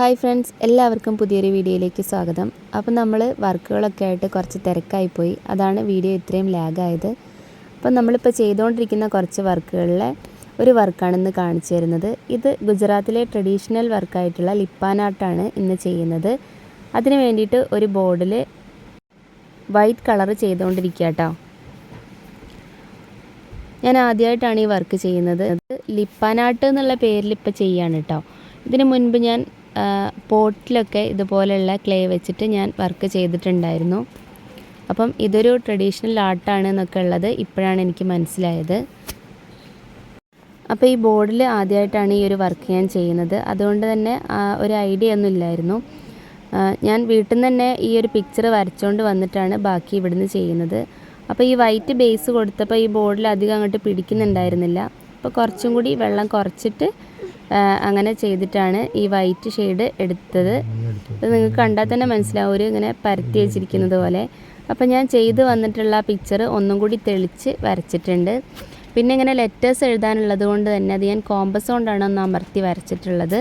Hi friends എല്ലാവർക്കും പുതിയൊരു വീഡിയോയിലേക്ക് സ്വാഗതം. അപ്പോൾ നമ്മൾ വർക്കുകളൊക്കെ ആയിട്ട് കുറച്ച് തിരക്കായിപ്പോയി അതാണ് വീഡിയോ ഇത്രയും ലാഗായത്. അപ്പോൾ നമ്മളിപ്പോൾ ചെയ്തുകൊണ്ടിരിക്കുന്ന കുറച്ച് വർക്കുകളിലെ ഒരു വർക്കാണെന്ന് കാണിച്ചു തരുന്നത്. ഇത് ഗുജറാത്തിലെ ട്രഡീഷണൽ വർക്കായിട്ടുള്ള ലിപ്പാനാട്ടാണ് ഇന്ന് ചെയ്യുന്നത്. അതിന് വേണ്ടിയിട്ട് ഒരു ബോർഡിൽ വൈറ്റ് കളർ ചെയ്തുകൊണ്ടിരിക്കുക കേട്ടോ ഞാൻ ആദ്യമായിട്ടാണ് ഈ വർക്ക് ചെയ്യുന്നത്. ലിപ്പാനാട്ട് എന്നുള്ള പേരിൽ ഇപ്പോൾ ചെയ്യാണ് കേട്ടോ. ഇതിന് മുൻപ് ഞാൻ പോട്ടിലൊക്കെ ഇതുപോലെയുള്ള ക്ലേ വെച്ചിട്ട് ഞാൻ വർക്ക് ചെയ്തിട്ടുണ്ടായിരുന്നു. അപ്പം ഇതൊരു ട്രഡീഷണൽ ആർട്ടാണ് എന്നൊക്കെ ഉള്ളത് ഇപ്പോഴാണ് എനിക്ക് മനസ്സിലായത്. അപ്പോൾ ഈ ബോർഡിൽ ആദ്യമായിട്ടാണ് ഈ ഒരു വർക്ക് ഞാൻ ചെയ്യുന്നത്. അതുകൊണ്ട് തന്നെ ഒരു ഐഡിയ ഒന്നും ഇല്ലായിരുന്നു. ഞാൻ വീട്ടിൽ നിന്ന് തന്നെ ഈ ഒരു പിക്ചർ വരച്ചുകൊണ്ട് വന്നിട്ടാണ് ബാക്കി ഇവിടുന്ന് ചെയ്യുന്നത്. അപ്പോൾ ഈ വൈറ്റ് ബേസ് കൊടുത്തപ്പോൾ ഈ ബോർഡിൽ അധികം അങ്ങോട്ട് പിടിക്കുന്നുണ്ടായിരുന്നില്ല. അപ്പോൾ കുറച്ചും കൂടി വെള്ളം കുറച്ചിട്ട് അങ്ങനെ ചെയ്തിട്ടാണ് ഈ വൈറ്റ് ഷെയ്ഡ് എടുത്തത്. അത് നിങ്ങൾക്ക് കണ്ടാൽ തന്നെ മനസ്സിലാവും. ഒരു ഇങ്ങനെ പരത്തി വെച്ചിരിക്കുന്നത് പോലെ. അപ്പം ഞാൻ ചെയ്ത് വന്നിട്ടുള്ള പിക്ചർ ഒന്നും കൂടി തെളിച്ച് വരച്ചിട്ടുണ്ട്. പിന്നെ ഇങ്ങനെ ലെറ്റേഴ്സ് എഴുതാനുള്ളത് കൊണ്ട് തന്നെ അത് ഞാൻ കോമ്പസ് കൊണ്ടാണ് ഒന്ന് അമർത്തി വരച്ചിട്ടുള്ളത്.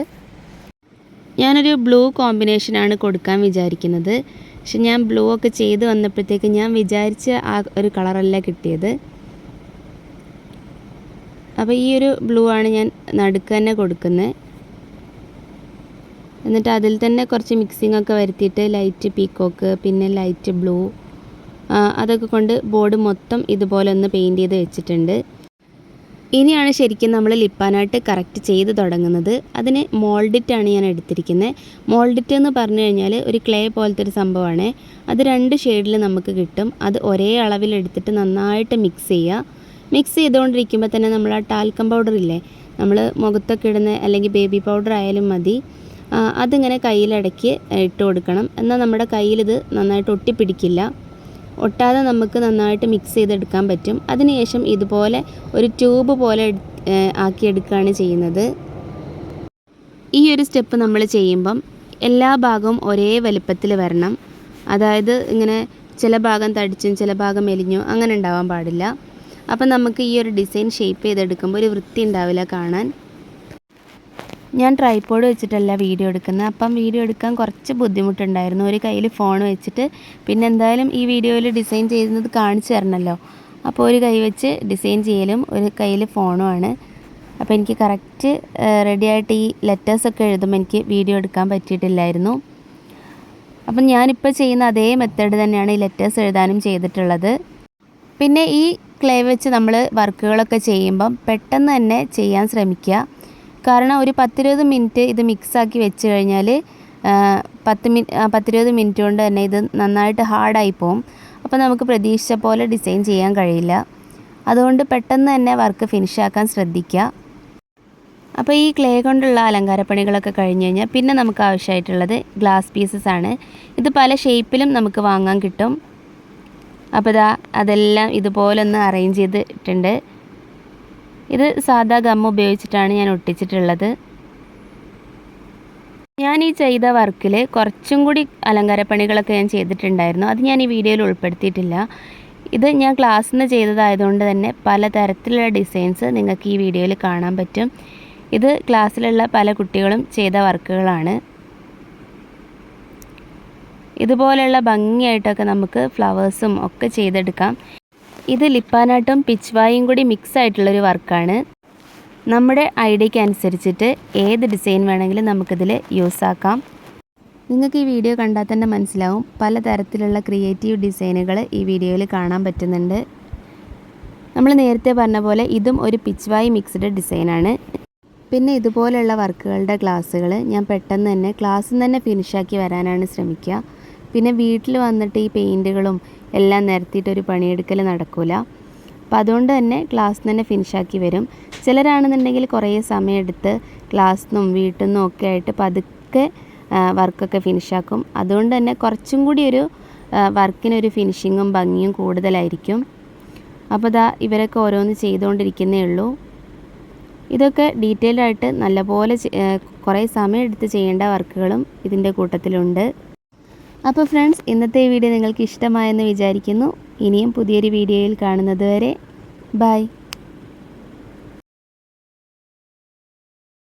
ഞാനൊരു ബ്ലൂ കോമ്പിനേഷനാണ് കൊടുക്കാൻ വിചാരിക്കുന്നത്. പക്ഷെ ഞാൻ ബ്ലൂ ഒക്കെ ചെയ്ത് വന്നപ്പോഴത്തേക്ക് ഞാൻ വിചാരിച്ച ആ ഒരു കളറല്ല കിട്ടിയത്. അപ്പോൾ ഈ ഒരു ബ്ലൂ ആണ് ഞാൻ നടുക്ക് തന്നെ കൊടുക്കുന്നത് എന്നിട്ട് അതിൽ തന്നെ കുറച്ച് മിക്സിംഗ് ഒക്കെ വരുത്തിയിട്ട് ലൈറ്റ് പീക്കോക്ക് പിന്നെ ലൈറ്റ് ബ്ലൂ അതൊക്കെ കൊണ്ട് ബോർഡ് മൊത്തം ഇതുപോലെ ഒന്ന് പെയിന്റ് ചെയ്ത് വെച്ചിട്ടുണ്ട്. ഇനിയാണ് ശരിക്കും നമ്മൾ ലിപ്പാനായിട്ട് കറക്റ്റ് ചെയ്ത് തുടങ്ങുന്നത്. അതിന് മോൾഡിറ്റാണ് ഞാൻ എടുത്തിരിക്കുന്നത് മോൾഡിറ്റ് എന്ന് പറഞ്ഞു കഴിഞ്ഞാൽ ഒരു ക്ലേ പോലത്തെ ഒരു സംഭവമാണ് അത് രണ്ട് ഷെയ്ഡിൽ നമുക്ക് കിട്ടും. അത് ഒരേ അളവിലെടുത്തിട്ട് നന്നായിട്ട് മിക്സ് ചെയ്യുക മിക്സ് ചെയ്തുകൊണ്ടിരിക്കുമ്പോൾ തന്നെ നമ്മൾ ആ ടാൽക്കം പൗഡർ ഇല്ലേ നമ്മൾ മുഖത്തൊക്കെ ഇടുന്ന അല്ലെങ്കിൽ ബേബി പൗഡർ ആയാലും മതി. അതിങ്ങനെ കയ്യിലടക്കി ഇട്ട് കൊടുക്കണം. എന്നാൽ നമ്മുടെ കയ്യിലിത് നന്നായിട്ട് ഒട്ടിപ്പിടിക്കില്ല. ഒട്ടാതെ നമുക്ക് നന്നായിട്ട് മിക്സ് ചെയ്തെടുക്കാൻ പറ്റും. അതിനുശേഷം ഇതുപോലെ ഒരു ട്യൂബ് പോലെ ആക്കിയെടുക്കുകയാണ് ചെയ്യുന്നത്. ഈ ഒരു സ്റ്റെപ്പ് നമ്മൾ ചെയ്യുമ്പം എല്ലാ ഭാഗവും ഒരേ വലുപ്പത്തിൽ വരണം. അതായത് ഇങ്ങനെ ചില ഭാഗം തടിച്ചും ചില ഭാഗം മെലിഞ്ഞു അങ്ങനെ ഉണ്ടാവാൻ പാടില്ല. അപ്പം നമുക്ക് ഈ ഒരു ഡിസൈൻ ഷേപ്പ് ചെയ്തെടുക്കുമ്പോൾ ഒരു വൃത്തി ഉണ്ടാവില്ല കാണാൻ. ഞാൻ ട്രൈപോഡ് വെച്ചിട്ടല്ല വീഡിയോ എടുക്കുന്നത്. അപ്പം വീഡിയോ എടുക്കാൻ കുറച്ച് ബുദ്ധിമുട്ടുണ്ടായിരുന്നു. ഒരു കയ്യിൽ ഫോൺ വെച്ചിട്ട് പിന്നെ എന്തായാലും ഈ വീഡിയോയിൽ ഡിസൈൻ ചെയ്യുന്നത് കാണിച്ചു തരണമല്ലോ അപ്പോൾ ഒരു കൈ വെച്ച് ഡിസൈൻ ചെയ്യലും ഒരു കയ്യിൽ ഫോണുമാണ് അപ്പോൾ എനിക്ക് കറക്റ്റ് റെഡിയായിട്ട് ഈ ലെറ്റേഴ്സൊക്കെ എഴുതുമ്പോൾ എനിക്ക് വീഡിയോ എടുക്കാൻ പറ്റിയിട്ടില്ലായിരുന്നു. അപ്പം ഞാനിപ്പോൾ ചെയ്യുന്ന അതേ മെത്തേഡ് തന്നെയാണ് ഈ ലെറ്റേഴ്സ് എഴുതാനും ചെയ്തിട്ടുള്ളത്. പിന്നെ ഈ ക്ലേ വെച്ച് നമ്മൾ വർക്കുകളൊക്കെ ചെയ്യുമ്പം പെട്ടെന്ന് തന്നെ ചെയ്യാൻ ശ്രമിക്കുക. കാരണം ഒരു പത്തിരുപത് മിനിറ്റ് ഇത് മിക്സാക്കി വെച്ച് കഴിഞ്ഞാൽ പത്ത് മിനി പത്തിരുപത് മിനിറ്റ് കൊണ്ട് തന്നെ ഇത് നന്നായിട്ട് ഹാർഡായി പോകും അപ്പോൾ നമുക്ക് പ്രതീക്ഷിച്ച പോലെ ഡിസൈൻ ചെയ്യാൻ കഴിയില്ല. അതുകൊണ്ട് പെട്ടെന്ന് തന്നെ വർക്ക് ഫിനിഷ് ആക്കാൻ ശ്രദ്ധിക്കുക. അപ്പോൾ ഈ ക്ലേ കൊണ്ടുള്ള അലങ്കാരപ്പണികളൊക്കെ കഴിഞ്ഞ് കഴിഞ്ഞാൽ പിന്നെ നമുക്ക് ആവശ്യമായിട്ടുള്ളത് ഗ്ലാസ് പീസസ് ആണ്. ഇത് പല ഷേപ്പിലും നമുക്ക് വാങ്ങാൻ കിട്ടും. അപ്പോൾ ഇതാ അതെല്ലാം ഇതുപോലെ ഒന്ന് അറേഞ്ച് ചെയ്തിട്ടുണ്ട്. ഇത് സാധാ ഗം ഉപയോഗിച്ചിട്ടാണ് ഞാൻ ഒട്ടിച്ചിട്ടുള്ളത്. ഞാൻ ഈ ചെയ്ത വർക്കിൽ കുറച്ചും കൂടി അലങ്കാരപ്പണികളൊക്കെ ഞാൻ ചെയ്തിട്ടുണ്ടായിരുന്നു. അത് ഞാൻ ഈ വീഡിയോയിൽ ഉൾപ്പെടുത്തിയിട്ടില്ല. ഇത് ഞാൻ ക്ലാസ്സിൽ നിന്ന് ചെയ്തതായതുകൊണ്ട് തന്നെ പല തരത്തിലുള്ള ഡിസൈൻസ് നിങ്ങൾക്ക് ഈ വീഡിയോയിൽ കാണാൻ പറ്റും. ഇത് ക്ലാസ്സിലുള്ള പല കുട്ടികളും ചെയ്ത വർക്കുകളാണ് ഇതുപോലെയുള്ള ഭംഗിയായിട്ടൊക്കെ നമുക്ക് ഫ്ലവേഴ്സും ഒക്കെ ചെയ്തെടുക്കാം. ഇത് ലിപ്പാനാട്ടും പിച്ച്വായും കൂടി മിക്സ് ആയിട്ടുള്ളൊരു വർക്കാണ്. നമ്മുടെ ഐഡിയയ്ക്ക് അനുസരിച്ചിട്ട് ഏത് ഡിസൈൻ വേണമെങ്കിലും നമുക്കിതിൽ യൂസ് ആക്കാം. നിങ്ങൾക്ക് ഈ വീഡിയോ കണ്ടാൽ തന്നെ മനസ്സിലാവും പലതരത്തിലുള്ള ക്രിയേറ്റീവ് ഡിസൈനുകൾ ഈ വീഡിയോയിൽ കാണാൻ പറ്റുന്നുണ്ട്. നമ്മൾ നേരത്തെ പറഞ്ഞ പോലെ ഇതും ഒരു പിച്ച്വായി മിക്സ്ഡ് ഡിസൈനാണ്. പിന്നെ ഇതുപോലെയുള്ള വർക്കുകളുടെ ക്ലാസ്സുകൾ ഞാൻ പെട്ടെന്ന് തന്നെ ക്ലാസ്സിൽ തന്നെ ഫിനിഷാക്കി വരാനാണ് ശ്രമിക്കുക. പിന്നെ വീട്ടിൽ വന്നിട്ട് ഈ പെയിന്റുകളും എല്ലാം നിരത്തിയിട്ടൊരു പണിയെടുക്കൽ നടക്കില്ല അപ്പം അതുകൊണ്ട് തന്നെ ക്ലാസ് തന്നെ ഫിനിഷാക്കി വരും. ചിലരാണെന്നുണ്ടെങ്കിൽ കുറേ സമയമെടുത്ത് ക്ലാസ്സിൽ നിന്നും വീട്ടിൽ നിന്നും ഒക്കെ ആയിട്ട് പതുക്കെ വർക്കൊക്കെ ഫിനിഷാക്കും അതുകൊണ്ട് തന്നെ കുറച്ചും കൂടി ഒരു വർക്കിനൊരു ഫിനിഷിങ്ങും ഭംഗിയും കൂടുതലായിരിക്കും. അപ്പോൾ ഇതാ ഇവരൊക്കെ ഓരോന്ന് ചെയ്തുകൊണ്ടിരിക്കുന്നേ ഉള്ളൂ. ഇതൊക്കെ ഡീറ്റെയിൽഡ് ആയിട്ട് നല്ലപോലെ കുറേ സമയം എടുത്ത് ചെയ്യേണ്ട വർക്കുകളും ഇതിന്റെ കൂട്ടത്തിലുണ്ട്. അപ്പോൾ ഫ്രണ്ട്സ് ഇന്നത്തെ വീഡിയോ നിങ്ങൾക്ക് ഇഷ്ടമായെന്ന് വിചാരിക്കുന്നു. ഇനിയും പുതിയൊരു വീഡിയോയിൽ കാണുന്നത് വരെ ബൈ.